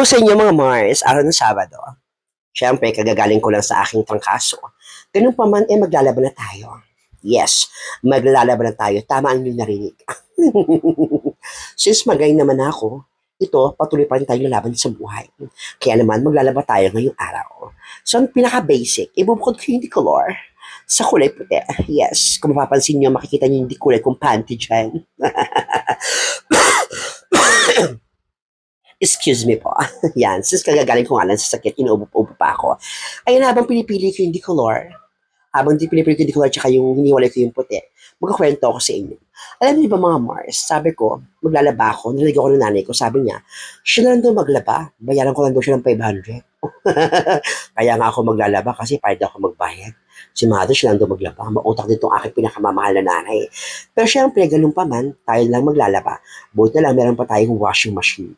Hello sa inyo mga Mars, araw ng Sabado. Siyempre, kagagaling ko lang sa aking trangkaso. Ganun pa man, eh maglalaban na tayo. Yes, maglalaban na tayo. Tama ang inyong narinig. Since magay naman ako, ito, patuloy pa rin tayo laban sa buhay. Kaya naman, maglalaba tayo ngayong araw. So, ang pinaka-basic, ibubukod ko yung decolor sa kulay puti. Yes, kung mapapansin nyo, makikita nyo yung decolor kong panty dyan. Excuse me po. Yan, since kagagaling ko nga lang sa sakit, inuubo-ubo pa ako. Ayun, habang pinipili ko yung decolor, habang pinipili ko yung decolor tsaka yung hiniwalay ko yung puti, magkakwento ako sa inyo. Alam niyo ba mga Mars, sabi ko, maglalaba ako, narinig ako ng nanay ko, sabi niya, siya na lang daw maglaba, bayaran ko lang daw siya ng 500. Kaya nga ako maglalaba kasi pwede ako magbayad. Si mother siya lang daw maglaba, mautak din itong aking pinakamamahal na nanay. Pero syempre, ganun pa man, tayo lang maglalaba. Buti na lang, meron pa tayong washing machine.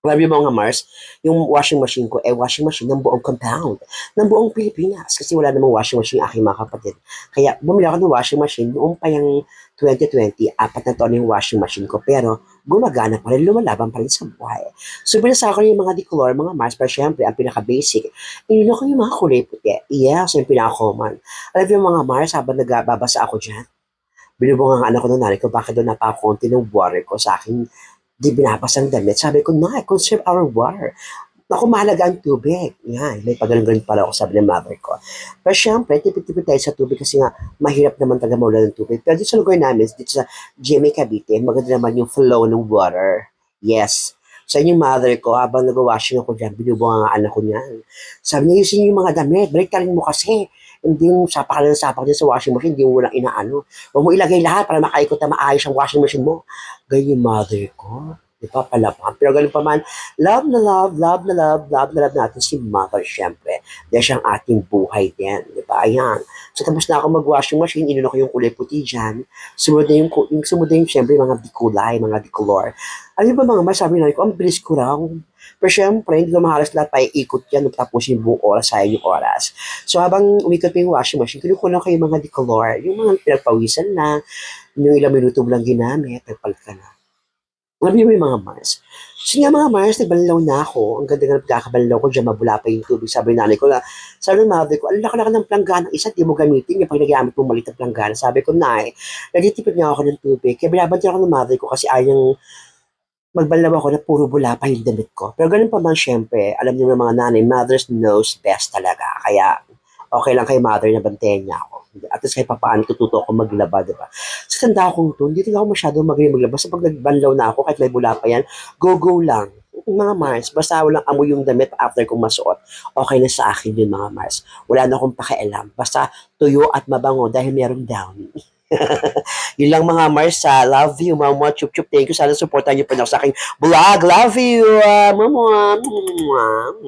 Niyo mga Mars, yung washing machine ko, eh washing machine ng buong compound, ng buong Pilipinas. Kasi wala namang washing machine yung aking mga kapatid. Kaya bumili ako ng washing machine noong pa yung 2020, apat na taon yung washing machine ko. Pero gumagana pa rin, lumalaban pa rin sa buhay. So binasa ko yung mga decolor, mga Mars, pero syempre, ang pinaka-basic, inino ko yung mga kulay puti. Yes, yung pinaka-common. Alam niyo mga Mars, habang nagbabasa ako dyan, binubunga ang anak ko ng nanay ko, bakit doon napakakunti ng water ko sa akin di binabasang damit. Sabi ko, na, conserve our water. Ako, mahalaga ang tubig. Yan, may pagaling pala ako sabi ng mother ko. Pero syempre, tipid-tipid tayo sa tubig kasi nga, mahirap naman taga mawala ng tubig. Pero dito sa lugar namin, dito sa GMA Cavite, maganda naman yung flow ng water. Yes. Sa inyong mother ko, habang nag-washing ako dyan, binubunga nga anak ko niyan. Sabi niya, yusin yung mga damit, balik mo kasi. Hindi yung sapak ng sapak dyan sa washing machine, hindi mo walang inaano. Huwag mo ilagay lahat para makaikot na maayos ang washing machine mo. Ganyan yung mother ko. Di ba pala pa? Pero ganun pa man, love na love, love na love, love na love natin si mother syempre. Dahil siyang ating buhay din. Di ba? Ayan. So tapos na ako mag-washing machine, inuno ko yung kulay puti dyan. Sumunod na yung, yung sumunod na yung syempre mga dikulay, mga dicolor. Ano ba mga masabi na ko, ang bilis ko raw. Pero syempre, hindi ko mahalas lahat pa ikot yan tapos yung buong oras sa yung oras. So habang umikot pa yung washing machine, kinukuha ko yung mga decolor, yung mga pinagpawisan na, yung ilang minuto lang ginamit, nagpalit ka na. Alam niyo yung mga Mars. So nga mga Mars, nagbanlaw na ako. Ang ganda nga nagkakabanlaw ko dyan, mabula pa yung tubig. Sabi nanay ko na, sabi ng mother ko, ang laki-laki ng planggana. Isa, di mo gamitin yung pag nagamit mo maliit na planggana. Sabi ko, nay, nagtitipid nga ako ng tubig. Kaya binabantin ako ng mother ko kasi ayaw magbanlaw ako na puro bula pa yung damit ko. Pero ganun pa man, syempre, alam niyo mga nanay, mothers knows best talaga. Kaya, okay lang kay mother na bantayan niya ako. At least kahit papaano tututo ako maglaba, di ba? Sa tanda akong to, hindi talaga ako masyado magaling maglaba. Sa pag nagbanlaw na ako, kahit may bula pa yan, go-go lang. Mga Mars, basta walang amoy yung damit after kong masuot, okay na sa akin yun mga Mars. Wala na akong pakialam. Basta tuyo at mabango dahil meron down. yun lang mga Mars. ah. love you, mama. Chup chup. Thank you. Sana supportan niyo pa na sa aking vlog. Love you. Mama. Mwah.